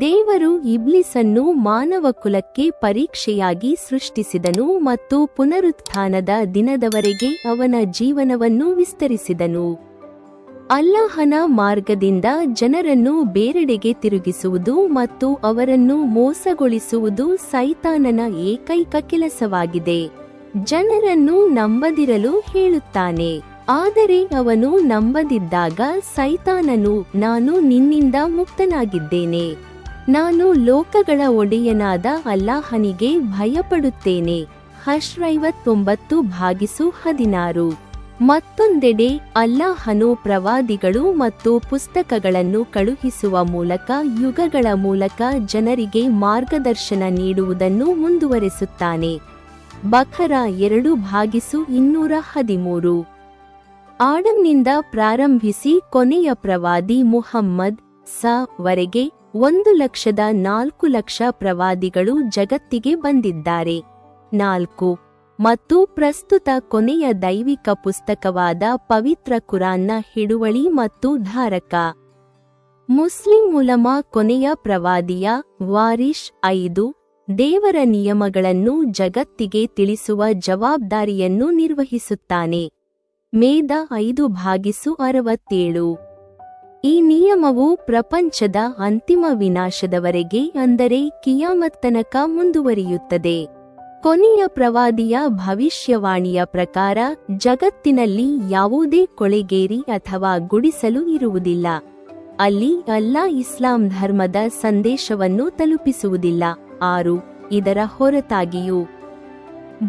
ದೇವರು ಇಬ್ಲಿಸನ್ನು ಮಾನವ ಕುಲಕ್ಕೆ ಪರೀಕ್ಷೆಯಾಗಿ ಸೃಷ್ಟಿಸಿದನು ಮತ್ತು ಪುನರುತ್ಥಾನದ ದಿನದವರೆಗೆ ಅವನ ಜೀವನವನ್ನು ವಿಸ್ತರಿಸಿದನು. ಅಲ್ಲಾಹನ ಮಾರ್ಗದಿಂದ ಜನರನ್ನು ಬೇರೆಡೆಗೆ ತಿರುಗಿಸುವುದು ಮತ್ತು ಅವರನ್ನು ಮೋಸಗೊಳಿಸುವುದು ಸೈತಾನನ ಏಕೈಕ ಕೆಲಸವಾಗಿದೆ. ಜನರನ್ನು ನಂಬದಿರಲು ಹೇಳುತ್ತಾನೆ. ಆದರೆ ಅವನು ನಂಬದಿದ್ದಾಗ ಸೈತಾನನು, ನಾನು ನಿನ್ನಿಂದ ಮುಕ್ತನಾಗಿದ್ದೇನೆ. ನಾನು ಲೋಕಗಳ ಒಡೆಯನಾದ ಅಲ್ಲಾಹನಿಗೆ ಭಯಪಡುತ್ತೇನೆ. ಹಶ್ರೈವತ್ತೊಂಬತ್ತು ಭಾಗಿಸು ಹದಿನಾರು. ಮತ್ತೊಂದೆಡೆ ಅಲ್ಲಾಹನು ಪ್ರವಾದಿಗಳು ಮತ್ತು ಪುಸ್ತಕಗಳನ್ನು ಕಳುಹಿಸುವ ಮೂಲಕ ಯುಗಗಳ ಮೂಲಕ ಜನರಿಗೆ ಮಾರ್ಗದರ್ಶನ ನೀಡುವುದನ್ನು ಮುಂದುವರೆಸುತ್ತಾನೆ. ಬಖರ ಎರಡು ಭಾಗಿಸು ಇನ್ನೂರ ಹದಿಮೂರು. ಆಡಂನಿಂದ ಪ್ರಾರಂಭಿಸಿ ಕೊನೆಯ ಪ್ರವಾದಿ ಮುಹಮ್ಮದ್ ಸ ವರೆಗೆ ಒಂದು ಲಕ್ಷದ ನಾಲ್ಕು ಲಕ್ಷ ಪ್ರವಾದಿಗಳು ಜಗತ್ತಿಗೆ ಬಂದಿದ್ದಾರೆ. ನಾಲ್ಕು. ಮತ್ತು ಪ್ರಸ್ತುತ ಕೊನೆಯ ದೈವಿಕ ಪುಸ್ತಕವಾದ ಪವಿತ್ರ ಕುರಾನ್ನ ಹಿಡುವಳಿ ಮತ್ತು ಧಾರಕ. ಮುಸ್ಲಿಂ ಉಲಮಾ ಕೊನೆಯ ಪ್ರವಾದಿಯ ವಾರಿಷ್ ಐದು ದೇವರ ನಿಯಮಗಳನ್ನು ಜಗತ್ತಿಗೆ ತಿಳಿಸುವ ಜವಾಬ್ದಾರಿಯನ್ನು ನಿರ್ವಹಿಸುತ್ತಾನೆ. ಮೇದ ಐದು ಭಾಗಿಸು ಅರವತ್ತೇಳು. ಈ ನಿಯಮವು ಪ್ರಪಂಚದ ಅಂತಿಮ ವಿನಾಶದವರೆಗೆ ಅಂದರೆ ಕಿಯಾಮತ್ತನಕ ಮುಂದುವರಿಯುತ್ತದೆ. ಕೊನೆಯ ಪ್ರವಾದಿಯ ಭವಿಷ್ಯವಾಣಿಯ ಪ್ರಕಾರ ಜಗತ್ತಿನಲ್ಲಿ ಯಾವುದೇ ಕೊಳೆಗೇರಿ ಅಥವಾ ಗುಡಿಸಲು ಇರುವುದಿಲ್ಲ. ಅಲ್ಲಿ ಅಲ್ಲಾ ಇಸ್ಲಾಂ ಧರ್ಮದ ಸಂದೇಶವನ್ನು ತಲುಪಿಸುವುದಿಲ್ಲ. ಆರು, ಇದರ ಹೊರತಾಗಿಯೂ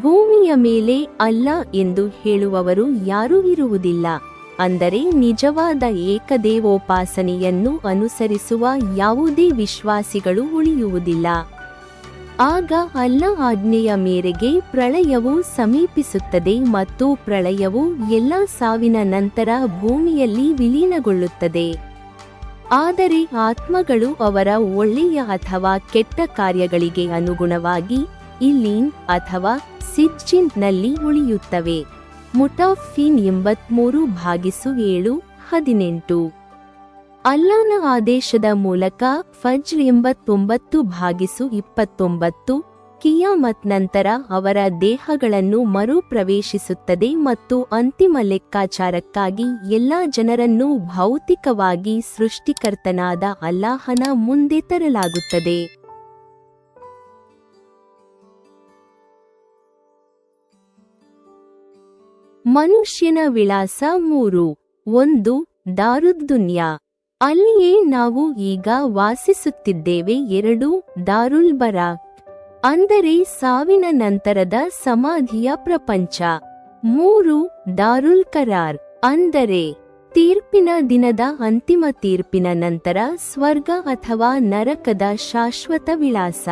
ಭೂಮಿಯ ಮೇಲೆ ಅಲ್ಲ ಎಂದು ಹೇಳುವವರು ಯಾರೂ ಇರುವುದಿಲ್ಲ. ಅಂದರೆ ನಿಜವಾದ ಏಕದೇವೋಪಾಸನೆಯನ್ನು ಅನುಸರಿಸುವ ಯಾವುದೇ ವಿಶ್ವಾಸಿಗಳು ಉಳಿಯುವುದಿಲ್ಲ. ಆಗ ಅಲ್ಲ ಆಜ್ಞೆಯ ಮೇರೆಗೆ ಪ್ರಳಯವು ಸಮೀಪಿಸುತ್ತದೆ ಮತ್ತು ಪ್ರಳಯವು ಎಲ್ಲ ಸಾವಿನ ನಂತರ ಭೂಮಿಯಲ್ಲಿ ವಿಲೀನಗೊಳ್ಳುತ್ತದೆ. ಆದರೆ ಆತ್ಮಗಳು ಅವರ ಒಳ್ಳೆಯ ಅಥವಾ ಕೆಟ್ಟ ಕಾರ್ಯಗಳಿಗೆ ಅನುಗುಣವಾಗಿ ಇಲ್ಲಿನ್ ಅಥವಾ ಸಿಚ್ಚಿನ್ನಲ್ಲಿ ಉಳಿಯುತ್ತವೆ. ಮುಟಾಫಿನ್ ಎಂಬತ್ಮೂರು ಭಾಗಿಸು ಏಳು, ಹದಿನೆಂಟು. ಅಲ್ಲಾನ ಆದೇಶದ ಮೂಲಕ ಫಜ್ರ್ ಎಂಬತ್ತೊಂಬತ್ತು ಭಾಗಿಸು ಇಪ್ಪತ್ತೊಂಬತ್ತು, ಕಿಯಾಮತ್ ನಂತರ ಅವರ ದೇಹಗಳನ್ನು ಮರುಪ್ರವೇಶಿಸುತ್ತದೆ ಮತ್ತು ಅಂತಿಮ ಲೆಕ್ಕಾಚಾರಕ್ಕಾಗಿ ಎಲ್ಲಾ ಜನರನ್ನು ಭೌತಿಕವಾಗಿ ಸೃಷ್ಟಿಕರ್ತನಾದ ಅಲ್ಲಾಹನ ಮುಂದೆ ತರಲಾಗುತ್ತದೆ. ಮನುಷ್ಯನ ವಿಳಾಸ ಮೂರು. ಒಂದು, ದಾರುದ್ದುನ್ಯಾ. ಅಲ್ಲಿಯೇ ನಾವು ಈಗ ವಾಸಿಸುತ್ತಿದ್ದೇವೆ. ಎರಡು ದಾರುಲ್ ಬರಾಕ್ ಅಂದರೆ ಸಾವಿನ ನಂತರದ ಸಮಾಧಿಯ ಪ್ರಪಂಚ. ಮೂರು ದಾರುಲ್ ಕರಾರ್ ಅಂದರೆ ತೀರ್ಪಿನ ದಿನದ ಅಂತಿಮ ತೀರ್ಪಿನ ನಂತರ ಸ್ವರ್ಗ ಅಥವಾ ನರಕದ ಶಾಶ್ವತ ವಿಳಾಸ.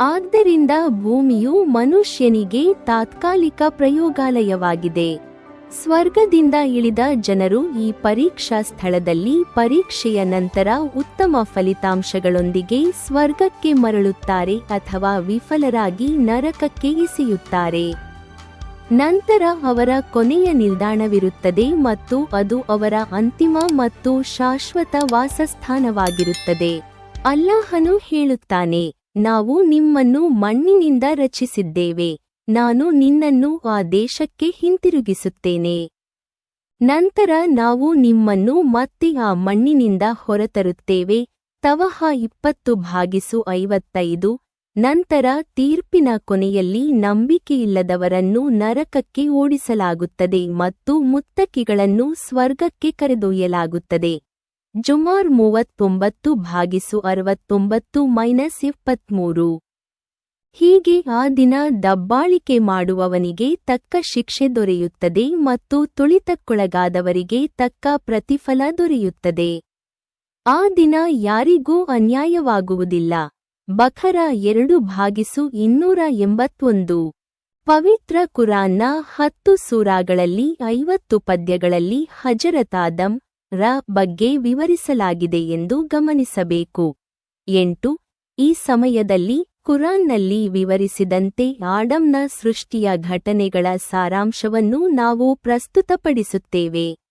ಆದ್ದರಿಂದ ಭೂಮಿಯು ಮನುಷ್ಯನಿಗೆ ತಾತ್ಕಾಲಿಕ ಪ್ರಯೋಗಾಲಯವಾಗಿದೆ. ಸ್ವರ್ಗದಿಂದ ಇಳಿದ ಜನರು ಈ ಪರೀಕ್ಷಾ ಸ್ಥಳದಲ್ಲಿ ಪರೀಕ್ಷೆಯ ನಂತರ ಉತ್ತಮ ಫಲಿತಾಂಶಗಳೊಂದಿಗೆ ಸ್ವರ್ಗಕ್ಕೆ ಮರಳುತ್ತಾರೆ ಅಥವಾ ವಿಫಲರಾಗಿ ನರಕಕ್ಕೆ ಎಸೆಯುತ್ತಾರೆ. ನಂತರ ಅವರ ಕೊನೆಯ ನಿಲ್ದಾಣವಿರುತ್ತದೆ ಮತ್ತು ಅದು ಅವರ ಅಂತಿಮ ಮತ್ತು ಶಾಶ್ವತ ವಾಸಸ್ಥಾನವಾಗಿರುತ್ತದೆ. ಅಲ್ಲಾಹನು ಹೇಳುತ್ತಾನೆ ನಾವು ನಿಮ್ಮನ್ನು ಮಣ್ಣಿನಿಂದ ರಚಿಸಿದ್ದೇವೆ ನಾನು ನಿನ್ನನ್ನು ಆ ದೇಶಕ್ಕೆ ಹಿಂತಿರುಗಿಸುತ್ತೇನೆ. ನಂತರ ನಾವು ನಿಮ್ಮನ್ನು ಮತ್ತೆ ಆ ಮಣ್ಣಿನಿಂದ ಹೊರತರುತ್ತೇವೆ. ತವಹ ಇಪ್ಪತ್ತು ಭಾಗಿಸು ಐವತ್ತೈದು. ನಂತರ ತೀರ್ಪಿನ ಕೊನೆಯಲ್ಲಿ ನಂಬಿಕೆಯಿಲ್ಲದವರನ್ನು ನರಕಕ್ಕೆ ಓಡಿಸಲಾಗುತ್ತದೆ ಮತ್ತು ಮುತ್ತಕ್ಕಿಗಳನ್ನು ಸ್ವರ್ಗಕ್ಕೆ ಕರೆದೊಯ್ಯಲಾಗುತ್ತದೆ. ಜುಮಾರ್ ಮೂವತ್ತೊಂಬತ್ತು ಭಾಗಿಸು ಅರವತ್ತೊಂಬತ್ತು ಮೈನಸ್ ಇಪ್ಪತ್ಮೂರು. ಹೀಗೆ ಆ ದಿನ ದಬ್ಬಾಳಿಕೆ ಮಾಡುವವನಿಗೆ ತಕ್ಕ ಶಿಕ್ಷೆ ದೊರೆಯುತ್ತದೆ ಮತ್ತು ತುಳಿತಕ್ಕೊಳಗಾದವರಿಗೆ ತಕ್ಕ ಪ್ರತಿಫಲ ದೊರೆಯುತ್ತದೆ. ಆ ದಿನ ಯಾರಿಗೂ ಅನ್ಯಾಯವಾಗುವುದಿಲ್ಲ. ಬಖರ ಎರಡು ಭಾಗಿಸು ಇನ್ನೂರ ಎಂಬತ್ತೊಂದು. ಪವಿತ್ರ ಕುರಾನ್ನ ಹತ್ತು ಸೂರಾಗಳಲ್ಲಿ ಐವತ್ತು ಪದ್ಯಗಳಲ್ಲಿ ಹಜರತಾದಂ ರ ಬಗ್ಗೆ ವಿವರಿಸಲಾಗಿದೆ ಎಂದು ಗಮನಿಸಬೇಕು. ಎಂಟು, ಈ ಸಮಯದಲ್ಲಿ ಕುರಾನ್ನಲ್ಲಿ ವಿವರಿಸಿದಂತೆ ಆಡಂನ ಸೃಷ್ಟಿಯ ಘಟನೆಗಳ ಸಾರಾಂಶವನ್ನು ನಾವು ಪ್ರಸ್ತುತಪಡಿಸುತ್ತೇವೆ.